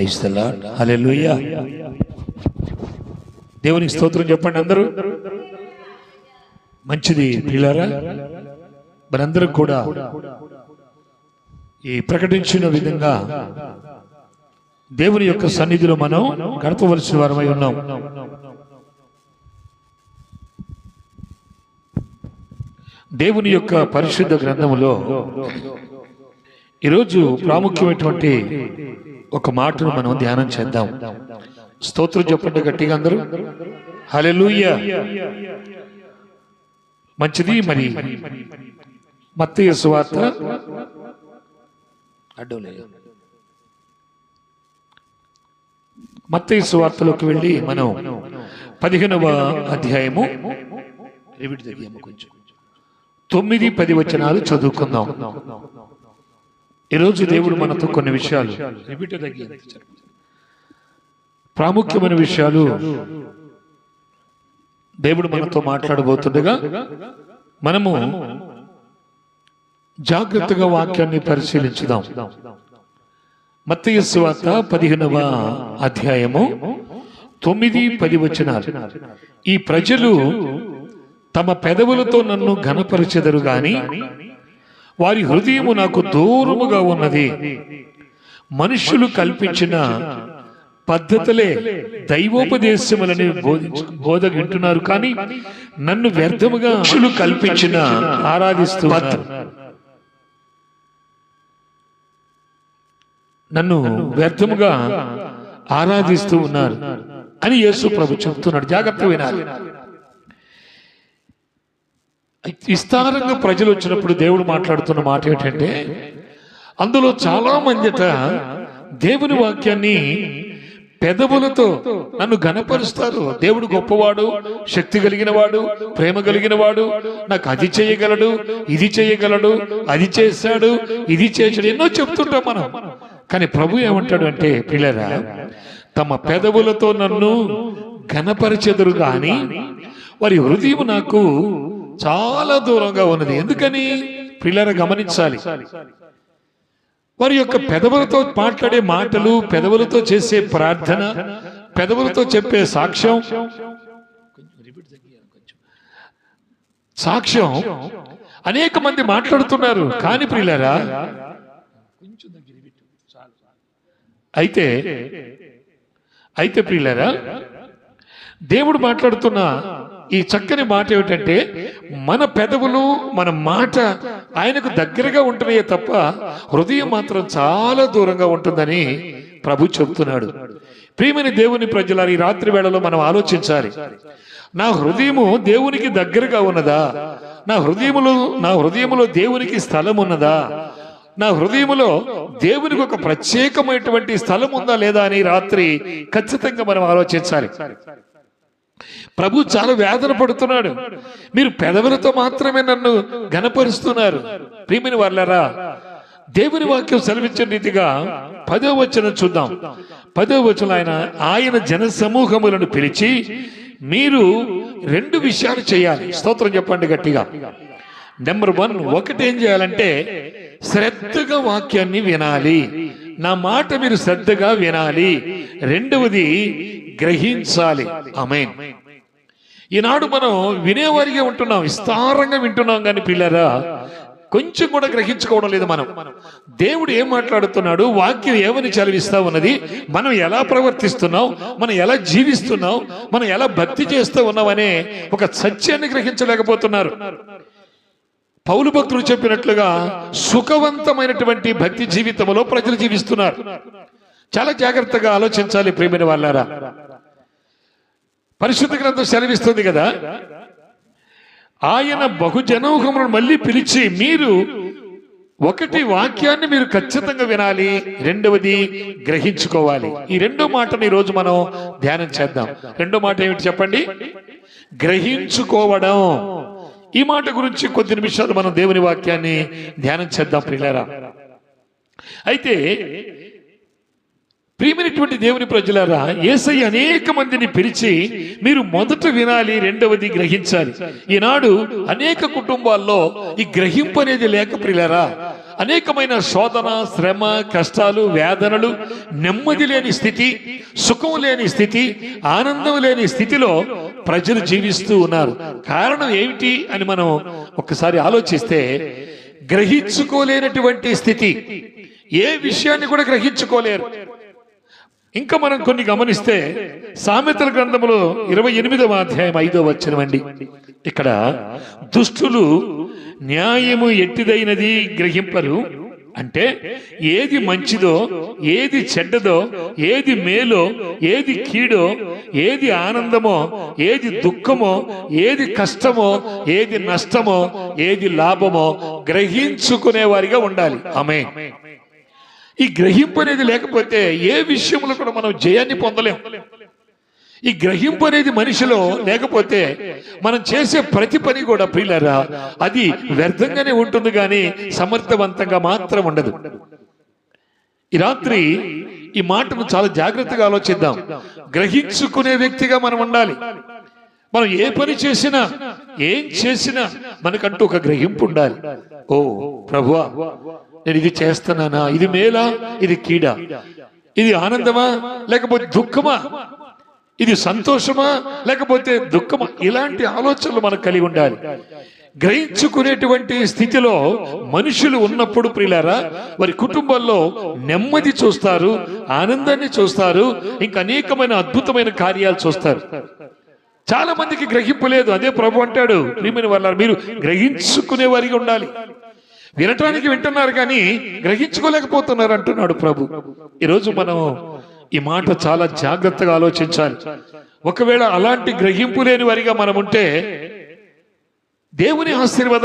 క్రైస్తలా హల్లెలూయా. దేవునికి స్తోత్రం చెప్పండి అందరూ. మంచిది పిల్లరా మనందరం కూడా ఈ ప్రకటించిన విధంగా దేవుని యొక్క సన్నిధిలో మనం గడపవలసిన వారమై ఉన్నాం. దేవుని యొక్క పరిశుద్ధ గ్రంథములో ఈరోజు ప్రాముఖ్యమైనటువంటి ఒక మాటను మనం ధ్యానం చేద్దాం. స్తోత్రం చెప్పండి గట్టిగా అందరూ? హల్లెలూయా. మంచిది మరి. మత్తయి సువార్త. అడ్డోలేదు మత్తయి సువార్తలోకి వెళ్ళి మనం పదిహేనవ అధ్యాయము కొంచెం. తొమ్మిది పది వచనాలు చదువుకుందాం. ఈరోజు దేవుడు మనతో కొన్ని విషయాలు ప్రాముఖ్యమైన విషయాలు దేవుడు మనతో మాట్లాడబోతుండగా మనము జాగ్రత్తగా వాక్యాన్ని పరిశీలించుదాం. మత్తయి సువార్త పదిహేనవ అధ్యాయము తొమ్మిది పది వచనాలు. ఈ ప్రజలు తమ పెదవులతో నన్ను ఘనపరచెదరు గాని వారి హృదయము నాకు దూరముగా ఉన్నది. మనుష్యులు కల్పించిన పద్ధతులే దైవోపదేశములని బోధించు బోధ వింటున్నారు. కానీ నన్ను వ్యర్థముగా మనుషులు కల్పించిన ఆరాధిస్తూ. నన్ను వ్యర్థముగా ఆరాధిస్తూ ఉన్నారు. అని యేసు ప్రభు చెప్తున్నాడు. జాగ్రత్త వినాలి. విస్తారంగా ప్రజలు వచ్చినప్పుడు దేవుడు మాట్లాడుతున్న మాట ఏంటంటే అందులో చాలా మందిట దేవుని వాక్యాన్ని పెదవులతో నన్ను గనపరుస్తారు దేవుడు గొప్పవాడు శక్తి కలిగిన వాడు ప్రేమ కలిగిన వాడు నాకు అది చేయగలడు ఇది చేయగలడు అది చేశాడు ఇది చేశాడు ఎన్నో చెప్తుంటాం మనం. కానీ ప్రభు ఏమంటాడు అంటే పిల్లరా తమ పెదవులతో నన్ను ఘనపరచెదరు కానీ వారి హృదయం నాకు చాలా దూరంగా ఉన్నది. ఎందుకని? పిల్లర గమనించాలి. వారి యొక్క పెదవులతో మాట్లాడే మాటలు పెదవులతో చేసే ప్రార్థన పెదవులతో చెప్పే సాక్ష్యం. సాక్ష్యం. అనేక మంది మాట్లాడుతున్నారు. కాని ప్రియులరా అయితే అయితే ప్రియులరా దేవుడు మాట్లాడుతున్న ఈ చక్కని మాట ఏమిటంటే మన పెదవులు మన మాట ఆయనకు దగ్గరగా ఉంటున్నాయే తప్ప హృదయం మాత్రం చాలా దూరంగా ఉంటుందని ప్రభు చెబుతున్నాడు. ప్రియమని దేవుని ప్రజల ఈ రాత్రి వేళలో మనం ఆలోచించాలి. నా హృదయము దేవునికి దగ్గరగా ఉన్నదా? నా హృదయములో నా హృదయములో దేవునికి స్థలం ఉన్నదా? నా హృదయములో దేవునికి ఒక ప్రత్యేకమైనటువంటి స్థలం ఉందా లేదా అని రాత్రి ఖచ్చితంగా మనం ఆలోచించాలి. ప్రభు చాలా వేదన పడుతున్నాడు. మీరు పెదవులతో మాత్రమే నన్ను గనపరుస్తున్నారు ప్రియమిని వాళ్ళరా దేవుని వాక్యం సెలవించిన రీతిగా పదో వచనం చూద్దాం. పదో వచనం ఆయన ఆయన జన సమూహములను పిలిచి మీరు రెండు విషయాలు చేయాలి. స్తోత్రం చెప్పండి గట్టిగా. నెంబర్ వన్ ఒకటి ఏం చేయాలంటే శ్రద్ధగా వాక్యాన్ని వినాలి. నా మాట మీరు శ్రద్ధగా వినాలి. రెండవది గ్రహించాలి. అమేన్ ఈనాడు మనం వినేవారిగా ఉంటున్నాం విస్తారంగా వింటున్నాం కానీ పిల్లరా కొంచెం కూడా గ్రహించుకోవడం లేదు మనం. దేవుడు ఏం మాట్లాడుతున్నాడు వాక్యం ఏమని చదివిస్తా ఉన్నది మనం ఎలా ప్రవర్తిస్తున్నాం మనం ఎలా జీవిస్తున్నాం మనం ఎలా భక్తి చేస్తూ ఉన్నామనే ఒక సత్యాన్ని గ్రహించలేకపోతున్నారు. పౌలు భక్తులు చెప్పినట్లుగా సుఖవంతమైనటువంటి భక్తి జీవితంలో ప్రజలు జీవిస్తున్నారు. చాలా జాగ్రత్తగా ఆలోచించాలి ప్రేమిన వాళ్ళారా? పరిశుద్ధ గ్రంథం సెలవిస్తుంది కదా? ఆయన బహుజనోహములను మళ్ళీ పిలిచి మీరు ఒకటి వాక్యాన్ని మీరు ఖచ్చితంగా వినాలి రెండవది గ్రహించుకోవాలి. ఈ రెండో మాటని ఈ రోజు మనం ధ్యానం చేద్దాం. రెండో మాట ఏమిటి చెప్పండి? గ్రహించుకోవడం. ఈ మాట గురించి కొద్ది నిమిషాలు మనం దేవుని వాక్యాన్ని ధ్యానం చేద్దాం ప్రియులారా. అయితే ప్రియమైనటువంటి దేవుని ప్రజలారా ఏసై అనేక మందిని పిలిచి మీరు మొదట వినాలి రెండవది గ్రహించాలి. ఈనాడు అనేక కుటుంబాల్లో ఈ గ్రహింపు అనేది లేక ప్రియులరా అనేకమైన శోధన శ్రమ కష్టాలు వేదనలు నెమ్మది లేని స్థితి సుఖం లేని స్థితి ఆనందం లేని స్థితిలో ప్రజలు జీవిస్తూ ఉన్నారు. కారణం ఏమిటి అని మనం ఒక్కసారి ఆలోచిస్తే గ్రహించుకోలేనటువంటి స్థితి. ఏ విషయాన్ని కూడా గ్రహించుకోలేరు. ఇంకా మనం కొన్ని గమనిస్తే సామెతల గ్రంథములో ఇరవై ఎనిమిదవ అధ్యాయం ఐదో వచ్చినవండి ఇక్కడ దుష్టులు న్యాయము ఎట్టిదైనది గ్రహింపరు? అంటే ఏది మంచిదో ఏది చెడ్డదో ఏది మేలో ఏది కీడో ఏది ఆనందమో ఏది దుఃఖమో ఏది కష్టమో ఏది నష్టమో ఏది లాభమో గ్రహించుకునేవారిగా ఉండాలి. ఆమె ఈ గ్రహింపు అనేది లేకపోతే ఏ విషయంలో కూడా మనం జయాన్ని పొందలేం. ఈ గ్రహింపు అనేది మనిషిలో లేకపోతే మనం చేసే ప్రతి పని కూడా ప్రియులరా అది వ్యర్థంగానే ఉంటుంది కానీ సమర్థవంతంగా మాత్రం ఉండదు. ఈ రాత్రి ఈ మాటను చాలా జాగ్రత్తగా ఆలోచిద్దాం. గ్రహించుకునే వ్యక్తిగా మనం ఉండాలి. మనం ఏ పని చేసినా ఏం చేసినా మనకంటూ ఒక గ్రహింపు ఉండాలి. ఓ ప్రభువా నేను ఇది చేస్తున్నానా? ఇది మేలా? ఇది కీడ? ఇది ఆనందమా? లేకపోతే దుఃఖమా? ఇది సంతోషమా? లేకపోతే దుఃఖమా? ఇలాంటి ఆలోచనలు మనకు కలిగి ఉండాలి. గ్రహించుకునేటువంటి స్థితిలో మనుషులు ఉన్నప్పుడు ప్రిలారా వారి కుటుంబంలో నెమ్మది చూస్తారు ఆనందాన్ని చూస్తారు ఇంకా అనేకమైన అద్భుతమైన కార్యాలు చూస్తారు. చాలా మందికి గ్రహింపు లేదు. అదే ప్రభు అంటాడు ప్రియమైన వాళ్ళ మీరు గ్రహించుకునే వారిగా ఉండాలి. వినటానికి వింటున్నారు కానీ గ్రహించుకోలేకపోతున్నారు అంటున్నాడు ప్రభు. ఈరోజు మనం ఈ మాట చాలా జాగ్రత్తగా ఆలోచించాలి. ఒకవేళ అలాంటి గ్రహింపు లేని వారిగా మనం ఉంటే దేవుని ఆశీర్వాదం